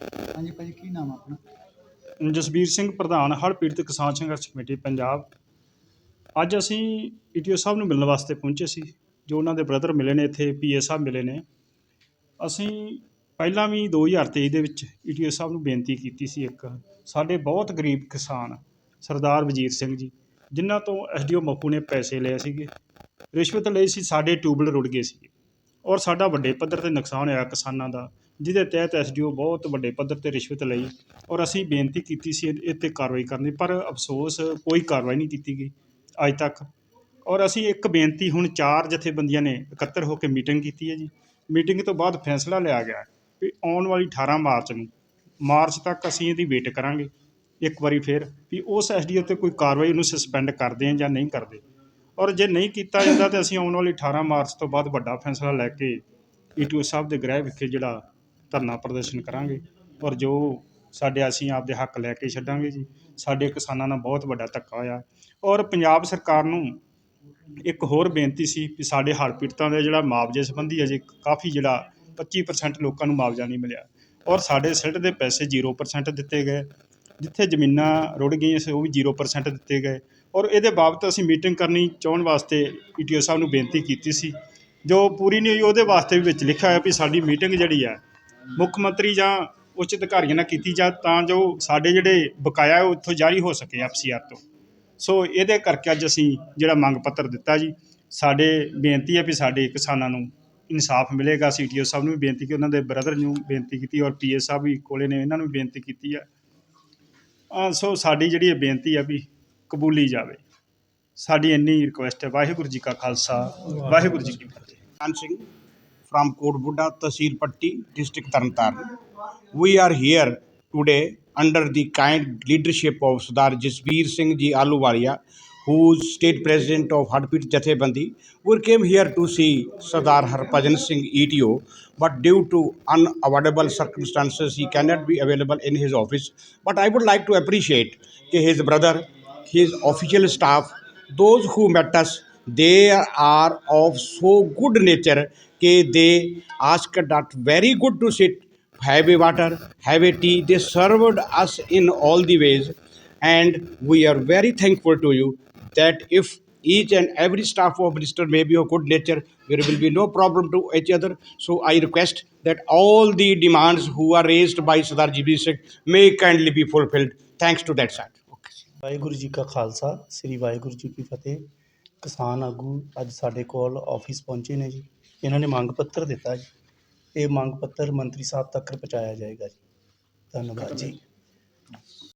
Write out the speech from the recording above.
ਹਾਂਜੀ ਭਾਜੀ, ਕੀ ਨਾਮ ਆ ਆਪਣਾ? ਜਸਬੀਰ ਸਿੰਘ ਪ੍ਰਧਾਨ, ਹੜ੍ਹ ਪੀੜਤ ਕਿਸਾਨ ਸੰਘਰਸ਼ ਕਮੇਟੀ, ਪੰਜਾਬ। ਅੱਜ ਅਸੀਂ ਈਟੀਓ ਸਾਹਿਬ ਨੂੰ ਮਿਲਣ ਵਾਸਤੇ ਪਹੁੰਚੇ ਸੀ, ਜੋ ਉਹਨਾਂ ਦੇ ਬ੍ਰਦਰ ਮਿਲੇ ਨੇ ਇੱਥੇ ਪੀਏ ਸਾਹਿਬ ਮਿਲੇ ਨੇ। ਅਸੀਂ ਪਹਿਲਾਂ ਵੀ 2023 ਦੇ ਵਿੱਚ ਈਟੀਓ ਸਾਹਿਬ ਨੂੰ ਬੇਨਤੀ ਕੀਤੀ ਸੀ ਇੱਕ, ਸਾਡੇ ਬਹੁਤ ਗਰੀਬ ਕਿਸਾਨ, ਸਰਦਾਰ ਵਜੀਰ ਸਿੰਘ ਜੀ, ਜਿਨ੍ਹਾਂ ਤੋਂ ਐਸਡੀਓ ਮੱਪੂ ਨੇ ਪੈਸੇ ਲਏ ਸੀਗੇ। ਰਿਸ਼ਵਤ ਲਈ ਸੀ, ਸਾਡੇ ਟਿਊਬਲ ਰੁੜ ਗਏ ਸੀ ਔਰ ਸਾਡਾ ਵੱਡੇ ਪੱਧਰ ਤੇ ਨੁਕਸਾਨ ਹੋਇਆ ਕਿਸਾਨਾਂ ਦਾ, ਜਿਹਦੇ ਤਹਿਤ ਐੱਸ ਡੀ ਓ ਬਹੁਤ ਵੱਡੇ ਪੱਧਰ ਤੇ ਰਿਸ਼ਵਤ ਲਈ ਔਰ ਅਸੀਂ ਬੇਨਤੀ ਕੀਤੀ ਸੀ ਇਹ 'ਤੇ ਕਾਰਵਾਈ ਕਰਨ ਦੀ, ਪਰ ਅਫਸੋਸ ਕੋਈ ਕਾਰਵਾਈ ਨਹੀਂ ਕੀਤੀ ਗਈ ਅੱਜ ਤੱਕ। ਔਰ ਅਸੀਂ ਇੱਕ ਬੇਨਤੀ, ਹੁਣ ਚਾਰ ਜਥੇਬੰਦੀਆਂ ਨੇ ਇਕੱਤਰ ਹੋ ਕੇ ਮੀਟਿੰਗ ਕੀਤੀ ਹੈ ਜੀ। ਮੀਟਿੰਗ ਤੋਂ ਬਾਅਦ ਫੈਸਲਾ ਲਿਆ ਗਿਆ ਵੀ ਆਉਣ ਵਾਲੀ 18 ਮਾਰਚ ਨੂੰ, ਮਾਰਚ ਤੱਕ ਅਸੀਂ ਇਹਦੀ ਵੇਟ ਕਰਾਂਗੇ। ਇੱਕ ਵਾਰੀ ਫਿਰ ਵੀ ਉਸ ਐਸਡੀਓ ਤੇ ਕੋਈ ਕਾਰਵਾਈ ਉਹਨੂੰ ਸਸਪੈਂਡ ਕਰਦੇ ਆ ਜਾਂ ਨਹੀਂ ਕਰਦੇ। ਔਰ ਜੇ ਨਹੀਂ ਕੀਤਾ ਜਾਂਦਾ ਤਾਂ ਅਸੀਂ ਆਉਣ ਵਾਲੀ 18 ਮਾਰਚ ਤੋਂ ਬਾਅਦ ਵੱਡਾ ਫੈਸਲਾ ਲੈ ਕੇ ਈਟੀਓ ਸਾਹਿਬ ਦੇ ਗ੍ਰਹਿ ਵਿਖੇ ਜਿਹੜਾ ਧਰਨਾ ਪ੍ਰਦਰਸ਼ਨ ਕਰਾਂਗੇ ਔਰ ਜੋ ਸਾਡੇ ਅਸੀਂ ਆਪਦੇ ਹੱਕ ਲੈ ਕੇ ਛੱਡਾਂਗੇ ਜੀ। ਸਾਡੇ ਕਿਸਾਨਾਂ ਨਾਲ ਬਹੁਤ ਵੱਡਾ ਧੱਕਾ ਹੋਇਆ। ਔਰ ਪੰਜਾਬ ਸਰਕਾਰ ਨੂੰ ਇੱਕ ਹੋਰ ਬੇਨਤੀ ਸੀ ਕਿ ਸਾਡੇ ਹੜ੍ਹ ਪੀੜਤਾਂ ਦੇ ਜਿਹੜਾ ਮੁਆਵਜ਼ੇ ਸੰਬੰਧੀ ਅਜੇ ਕਾਫੀ ਜਿਹੜਾ 25% ਲੋਕਾਂ ਨੂੰ ਮੁਆਵਜ਼ਾ ਨਹੀਂ ਮਿਲਿਆ। ਔਰ ਸਾਡੇ ਸਿਲਟ ਦੇ ਪੈਸੇ 0% ਦਿੱਤੇ ਗਏ। ਜਿੱਥੇ ਜ਼ਮੀਨਾਂ ਰੁੜ ਗਈਆਂ ਸੀ, ਉਹ ਵੀ ਜ਼ੀਰੋ ਪਰਸੈਂਟ ਦਿੱਤੇ ਗਏ। ਔਰ ਇਹਦੇ ਬਾਬਤ ਅਸੀਂ ਮੀਟਿੰਗ ਕਰਨੀ ਚਾਹੁਣ ਵਾਸਤੇ ਈ ਟੀ ਓ ਸਾਹਿਬ ਨੂੰ ਬੇਨਤੀ ਕੀਤੀ ਸੀ। ਜੋ ਪੂਰੀ ਨਹੀਂ ਹੋਈ, ਉਹਦੇ ਵਾਸਤੇ ਵੀ ਵਿੱਚ ਲਿਖਿਆ ਹੋਇਆ ਵੀ ਸਾਡੀ ਮੀਟਿੰਗ ਜਿਹੜੀ ਹੈ ਮੁੱਖ ਮੰਤਰੀ ਜਾਂ ਉੱਚ ਅਧਿਕਾਰੀਆਂ ਨਾਲ ਕੀਤੀ ਜਾ, ਤਾਂ ਜੋ ਸਾਡੇ ਜਿਹੜੇ ਬਕਾਇਆ ਉਹ ਉੱਥੋਂ ਜਾਰੀ ਹੋ ਸਕੇ ਐਫ ਸੀ ਆਰ ਤੋਂ। ਸੋ ਇਹਦੇ ਕਰਕੇ ਅੱਜ ਅਸੀਂ ਜਿਹੜਾ ਮੰਗ ਪੱਤਰ ਦਿੱਤਾ ਜੀ, ਸਾਡੇ ਬੇਨਤੀ ਹੈ ਵੀ ਸਾਡੇ ਕਿਸਾਨਾਂ ਨੂੰ ਇਨਸਾਫ ਮਿਲੇਗਾ। ਸੀਟੀਓ ਸਾਹਿਬ ਨੂੰ ਵੀ ਬੇਨਤੀ ਕਿ ਉਹਨਾਂ ਦੇ ਬ੍ਰਦਰ ਨੂੰ ਬੇਨਤੀ ਕੀਤੀ ਔਰ ਪੀਏ ਸਾਹਿਬ ਵੀ ਕੋਲੇ ਨੇ, ਇਹਨਾਂ ਨੂੰ ਵੀ ਬੇਨਤੀ ਕੀਤੀ ਹੈ ਸੋ ਸਾਡੀ ਜਿਹੜੀ ਇਹ ਬੇਨਤੀ ਹੈ ਵੀ ਕਬੂਲੀ ਜਾਵੇ ਸਾਡੀ ਇੰਨੀ ਰਿਕੁਐਸਟ ਹੈ ਵਾਹਿਗੁਰੂ ਜੀ ਕਾ ਖਾਲਸਾ ਵਾਹਿਗੁਰੂ ਜੀ ਕੀ ਫਤਿਹ Khan Singh from Kodbuda, Tasir Patti, District Tarntaran. We are here today under the kind leadership of Sardar Jasbir Singh Ji Aluwalia, who's state president of Hadpit Jathebandi. We came here to see Sadar Harpajan Singh ETO, but due to unavoidable circumstances, he cannot be available in his office. But I would like to appreciate his brother, his official staff, those who met us, they are of so good nature कि they asked that very good to sit have a water have a tea they served us in all the ways and we are very thankful to you that if each and every staff of minister may be of good nature there will be no problem to each other so i request that all the demands who are raised by sardar gb singh may kindly be fulfilled thanks to that side okay. Waheguru ji ਕਾ ਖਾਲਸਾ ਸ੍ਰੀ ਵਾਹਿਗੁਰੂ ਜੀ ਕੀ ਫਤਿਹ ਕਿਸਾਨ ਆਗੂ ਅੱਜ ਸਾਡੇ ਕੋਲ office ਪਹੁੰਚੇ ਨੇ ਜੀ ਇਹਨਾਂ ਨੇ ਮੰਗ ਪੱਤਰ ਦਿੱਤਾ ਜੀ ਇਹ ਮੰਗ ਪੱਤਰ ਮੰਤਰੀ ਸਾਹਿਬ ਤੱਕ ਪਹੁੰਚਾਇਆ ਜਾਏਗਾ ਜੀ ਧੰਨਵਾਦ ਜੀ